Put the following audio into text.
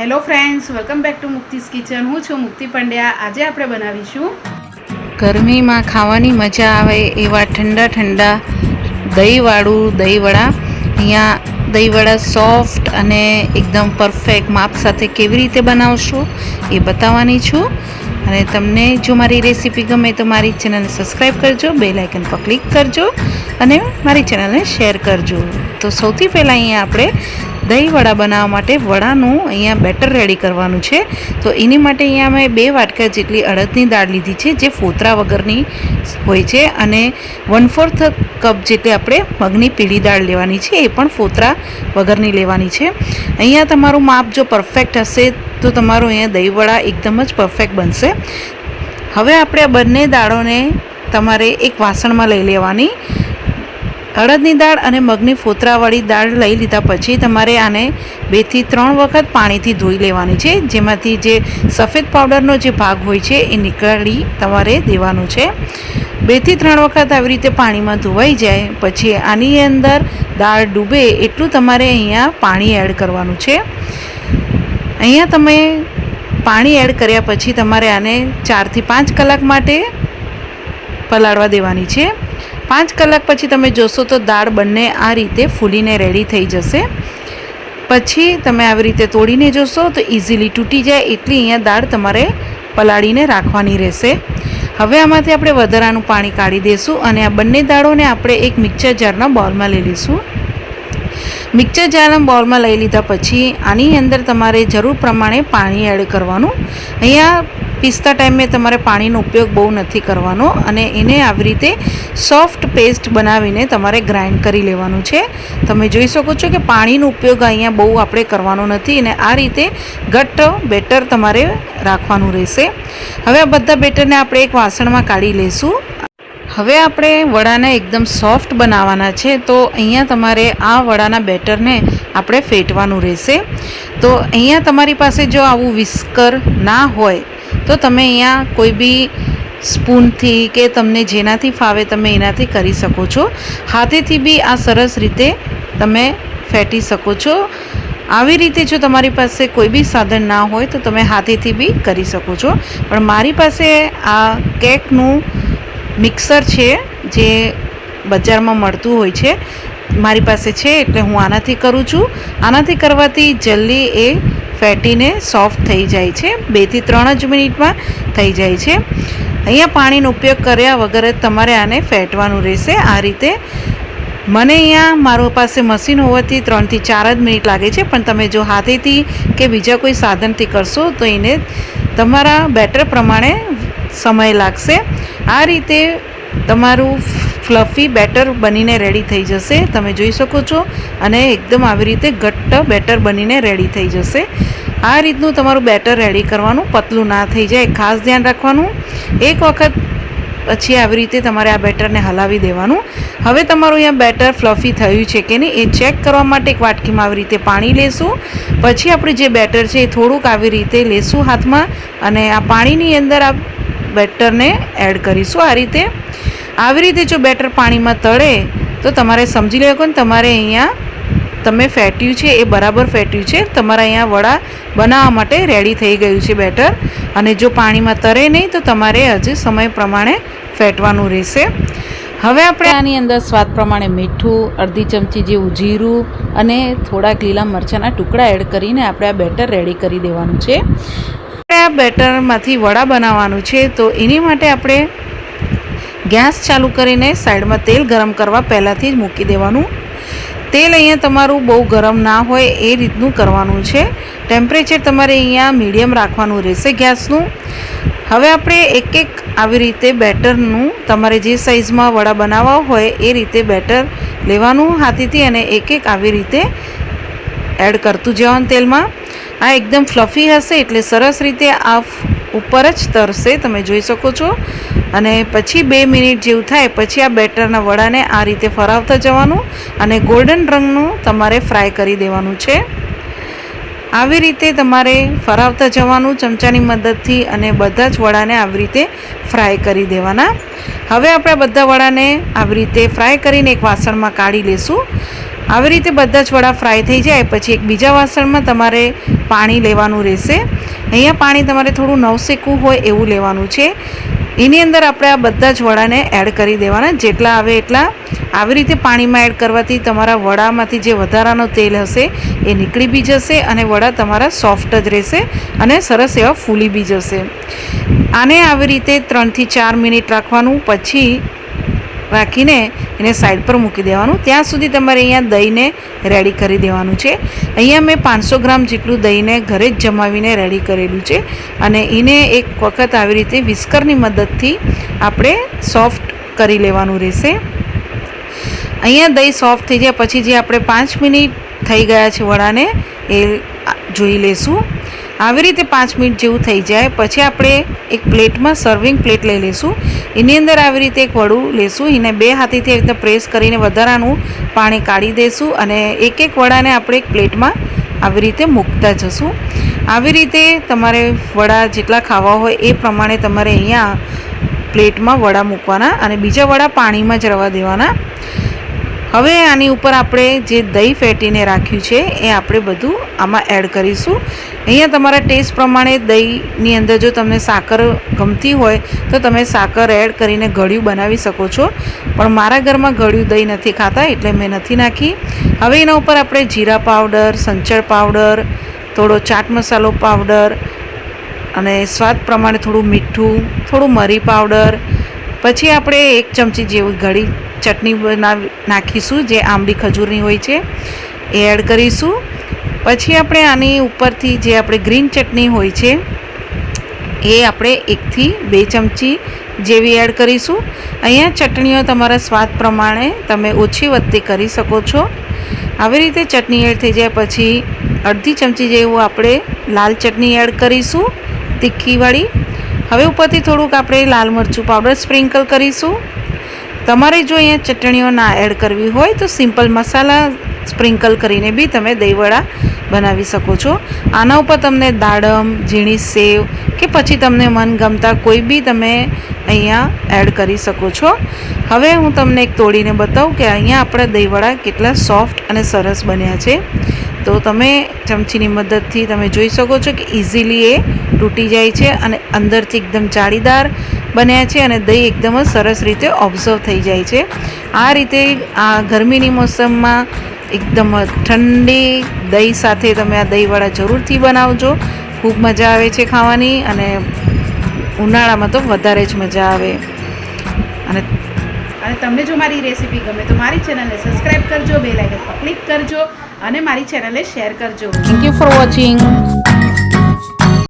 Hello friends, welcome back to Mukti's kitchen. હું છું મુક્તિ પંડ્યા. આજે આપણે બનાવીશું ગરમીમાં ખાવાની મજા આવે એવા ઠંડા ઠંડા દહીંવાળું દહીંવડા. અહીંયા દહીંવડા સોફ્ટ અને એકદમ પરફેક્ટ માપ સાથે કેવી રીતે બનાવશો એ બતાવવાની છું. અને તમને જો મારી રેસીપી ગમે તો મારી ચેનલને સબસ્ક્રાઈબ કરજો બે લાઇકન પર ક્લિક કરજો અને મારી ચેનલને શેર કરજો. તો સૌથી પહેલાં અહીંયા આપણે દહીં વડા બનાવવા માટે વડાનું અહીંયા બેટર રેડી કરવાનું છે. તો એની માટે અહીંયા મેં બે વાટકા જેટલી અડદની દાળ લીધી છે, જે ફોતરા વગરની હોય છે. અને વન ફોર્થ કપ જેટલી આપણે મગની પીળી દાળ લેવાની છે, એ પણ ફોતરા વગરની લેવાની છે. અહીંયા તમારું માપ જો પરફેક્ટ હશે, તો તમારું અહીંયા દહીં વડા એકદમ જ પરફેક્ટ બનશે. હવે આપણે આ બંને દાળોને તમારે એક વાસણમાં લઈ લેવાની. અડદની દાળ અને મગની ફોતરાવાળી દાળ લઈ લીધા પછી તમારે આને બેથી ત્રણ વખત પાણીથી ધોઈ લેવાની છે. જેમાંથી જે સફેદ પાવડરનો જે ભાગ હોય છે એ નીકાળી તમારે દેવાનું છે. બેથી ત્રણ વખત આવી રીતે પાણીમાં ધોવાઈ જાય, પછી આની અંદર દાળ ડૂબે એટલું તમારે અહીંયા પાણી એડ કરવાનું છે. અહીંયા તમે પાણી એડ કર્યા પછી તમારે આને ચારથી પાંચ કલાક માટે પલાળવા દેવાની છે. પાંચ કલાક પછી તમે જોશો તો દાળ બંને આ રીતે ફૂલીને રેડી થઈ જશે. પછી તમે આવી રીતે તોડીને જોશો તો ઇઝીલી તૂટી જાય એટલી અહીંયા દાળ તમારે પલાળીને રાખવાની રહેશે. હવે આમાંથી આપણે વધારાનું પાણી કાઢી દઈશું અને આ બંને દાળોને આપણે એક મિક્સર જારના બોલમાં લઈ લઈશું. મિક્સર જારના બોલમાં લઈ લીધા પછી આની અંદર તમારે જરૂર પ્રમાણે પાણી એડ કરવાનું. અહીંયા પીસતા ટાઈમે તમારે પાણીનો ઉપયોગ બહુ નથી કરવાનો અને એને આવી રીતે સોફ્ટ પેસ્ટ બનાવીને તમારે ગ્રાઇન્ડ કરી લેવાનું છે. તમે જોઈ શકો છો કે પાણીનો ઉપયોગ અહીંયા બહુ આપણે કરવાનો નથી અને આ રીતે ઘટ્ટ, બેટર તમારે રાખવાનું રહેશે. હવે આ બધા બેટરને આપણે એક વાસણમાં કાઢી લઈશું હવે આપણે વડાને એકદમ સોફ્ટ બનાવવાના છે, તો અહીંયા તમારે આ વડાના બેટરને આપણે ફેટવાનું રહેશે. તો અહીંયા તમારી પાસે જો આવું વિસ્કર ના હોય, તો તમે અહીંયા કોઈ બી સ્પૂનથી કે તમને જેનાથી ફાવે તમે એનાથી કરી શકો છો. હાથેથી બી આ સરસ રીતે તમે ફેટી શકો છો. આવી રીતે જો તમારી પાસે કોઈ બી સાધન ના હોય, તો તમે હાથેથી બી કરી શકો છો. પણ મારી પાસે આ કેકનું મિક્સર છે જે બજારમાં મળતું હોય છે. મારી પાસે છે એટલે હું આનાથી કરું છું. આનાથી કરવાથી જલ્દી એ ફેટીને સોફ્ટ થઈ જાય છે. બેથી ત્રણ જ મિનિટમાં થઈ જાય છે. અહીંયા પાણીનો ઉપયોગ કર્યા વગર જ તમારે આને ફેટવાનું રહેશે. આ રીતે મને અહીંયા મારો પાસે મશીન હોવાથી ત્રણથી ચાર જ મિનિટ લાગે છે. પણ તમે જો હાથેથી કે બીજા કોઈ સાધનથી કરશો તો એને તમારા બેટર પ્રમાણે સમય લાગશે. આ રીતે તમારું ફ્લફી બેટર બનીને રેડી થઈ જશે. તમે જોઈ શકો છો. અને એકદમ આવી રીતે ઘટ્ટ બેટર બનીને રેડી થઈ જશે. આ રીતનું તમારું બેટર રેડી કરવાનું પતલું ના થઈ જાય. ખાસ ધ્યાન રાખવાનું. એક વખત પછી આવી રીતે તમારે આ બેટરને હલાવી દેવાનું. હવે તમારું અહીંયા બેટર ફ્લફી થયું છે કે નહીં એ ચેક કરવા માટે એક વાટકીમાં આવી રીતે પાણી લેશું. પછી આપણે જે બેટર છે એ થોડુંક આવી રીતે લેશું હાથમાં. અને આ પાણીની અંદર આ બેટરને એડ કરીશું આ રીતે. આવી રીતે જો બેટર પાણીમાં તળે, તો તમારે સમજી લેવું ને તમારે અહીંયા તમે ફેટ્યું છે, એ બરાબર ફેટ્યું છે, તમારા અહીંયા વડા બનાવવા માટે રેડી થઈ ગયું છે બેટર. અને જો પાણીમાં તરે નહીં, તો તમારે હજી સમય પ્રમાણે ફેટવાનું રહેશે. હવે આપણે આની અંદર સ્વાદ પ્રમાણે મીઠું, અડધી ચમચી જેવું જીરું અને થોડાક લીલા મરચાંના ટુકડા એડ કરીને આપણે આ બેટર રેડી કરી દેવાનું છે. આ બેટરમાંથી વડા બનાવવાનું છે, તો એની માટે આપણે ગેસ ચાલુ કરીને સાઈડમાં તેલ ગરમ કરવા પહેલાંથી જ મૂકી દેવાનું. તેલ અહીંયા તમારું બહુ ગરમ ના હોય એ રીતનું કરવાનું છે. ટેમ્પરેચર તમારે અહીંયા મીડિયમ રાખવાનું રહેશે ગેસનું. હવે આપણે એક એક આવી રીતે બેટરનું તમારે જે સાઇઝમાં વડા બનાવવા હોય એ રીતે બેટર લેવાનું હાથીથી અને એક એક આવી રીતે એડ કરતું જવાનું તેલમાં. આ એકદમ ફ્લફી હશે એટલે સરસ રીતે આ ઉપર જ તરશે, તમે જોઈ શકો છો. અને પછી બે મિનિટ જેવું થાય, પછી આ બેટરના વડાને આ રીતે ફરાવતા જવાનું અને ગોલ્ડન રંગનું તમારે ફ્રાય કરી દેવાનું છે. આવી રીતે તમારે ફરાવતા જવાનું, ચમચાની મદદથી અને બધા જ વડાને આવી રીતે ફ્રાય કરી દેવાના. હવે આપણે બધા વડાને આવી રીતે ફ્રાય કરીને એક વાસણમાં કાઢી લેશું. આવી રીતે બધા જ વડા ફ્રાય થઈ જાય, પછી એક બીજા વાસણમાં તમારે પાણી લેવાનું રહેશે. અહીંયા પાણી તમારે થોડું નવસેકું હોય એવું લેવાનું છે. એની અંદર આપણે આ બધા જ વડાને એડ કરી દેવાના. જેટલા આવે એટલા આવી રીતે પાણીમાં એડ કરવાથી તમારા વડામાંથી જે વધારાનો તેલ હશે એ નીકળી બી જશે અને વડા તમારા સોફ્ટ જ રહેશે અને સરસ એવા ફૂલી બી જશે. આને આવી રીતે ત્રણથી ચાર મિનિટ રાખવાનું. પછી રાખીને એને સાઈડ પર મૂકી દેવાનું. ત્યાં સુધી તમારે અહીંયા દહીંને રેડી કરી દેવાનું છે. અહીંયા મેં પાંચસો ગ્રામ જેટલું દહીંને ઘરે જ જમાવીને રેડી કરેલું છે અને એને એક વખત આવી રીતે વિસ્કરની મદદથી આપણે સોફ્ટ કરી લેવાનું રહેશે. અહીંયા દહીં સોફ્ટ થઈ જાય. પછી જે આપણે પાંચ મિનિટ થઈ ગયા છે વડાને, એ જોઈ લેશું આવી રીતે પાંચ મિનિટ જેવું થઈ જાય. પછી આપણે એક પ્લેટમાં સર્વિંગ પ્લેટ લઈ લઈશું. એની અંદર આવી રીતે એક વડું લેશું. એને બે હાથેથી આવી રીતે પ્રેસ કરીને વધારાનું પાણી કાઢી દઈશું અને એક એક વડાને આપણે એક પ્લેટમાં આવી રીતે મૂકતા જશું. આવી રીતે તમારે વડા જેટલા ખાવા હોય એ પ્રમાણે તમારે અહીંયા પ્લેટમાં વડા મૂકવાના અને બીજા વડા પાણીમાં જ રવા દેવાના. હવે આની ઉપર આપણે જે દહીં ફેટીને રાખ્યું છે, એ આપણે બધું આમાં એડ કરીશું. અહીંયા તમારા ટેસ્ટ પ્રમાણે દહીંની અંદર જો તમને સાકર ગમતી હોય, તો તમે સાકર એડ કરીને ગળ્યું બનાવી શકો છો. પણ મારા ઘરમાં ગળ્યું દહીં નથી ખાતા, એટલે મેં નથી નાખી. હવે એના ઉપર આપણે જીરા પાવડર, સંચળ પાવડર, થોડો ચાટ મસાલો પાવડર અને સ્વાદ પ્રમાણે થોડું મીઠું, થોડું મરી પાવડર. પછી આપણે એક ચમચી જેવી ઘડી ચટણી બનાવી, નાખીશું, જે આંબલી ખજૂરની હોય છે, એ એડ કરીશું. પછી આપણે આની ઉપરથી જે આપણે ગ્રીન ચટણી હોય છે, એ આપણે એકથી બે ચમચી જેવી એડ કરીશું. અહીંયા ચટણીઓ તમારા સ્વાદ પ્રમાણે તમે ઓછી વધતી કરી શકો છો. આવી રીતે ચટણી એડ થઈ જાય, પછી અડધી ચમચી જેવું આપણે લાલ ચટણી એડ કરીશું તીખીવાળી હવે ઉપરથી થોડુંક આપણે લાલ મરચું પાવડર સ્પ્રિંકલ કરીશું. તમારે જો અહીંયા ચટણીઓ ના એડ કરવી હોય તો સિમ્પલ મસાલા સ્પ્રિંકલ કરીને બી તમે દહીંવડા બનાવી શકો છો. આના ઉપર તમને દાડમ, ઝીણી સેવ કે પછી તમને મનગમતા કોઈ બી તમે અહીંયા એડ કરી શકો છો. હવે હું તમને એક તોડીને બતાવું કે અહીંયા આપણા દહીંવડા કેટલા સોફ્ટ અને સરસ બન્યા છે. તો તમે ચમચીની મદદથી તમે જોઈ શકો છો કે ઇઝીલી એ તૂટી જાય છે અને અંદરથી એકદમ જાળીદાર બન્યા છે અને દહીં એકદમ જ સરસ રીતે ઓબ્ઝર્વ થઈ જાય છે. આ રીતે આ ગરમીની મોસમમાં એકદમ ઠંડી દહીં સાથે તમે આ દહીંવાળા જરૂરથી બનાવજો. ખૂબ મજા આવે છે ખાવાની અને ઉનાળામાં તો વધારે જ મજા આવે. અને અને તમને જો મારી રેસીપી ગમે તો મારી ચેનલને સબસ્ક્રાઈબ કરજો બે લાઇકન પર ક્લિક કરજો અને મારી ચેનલને શેર કરજો. Thank you for watching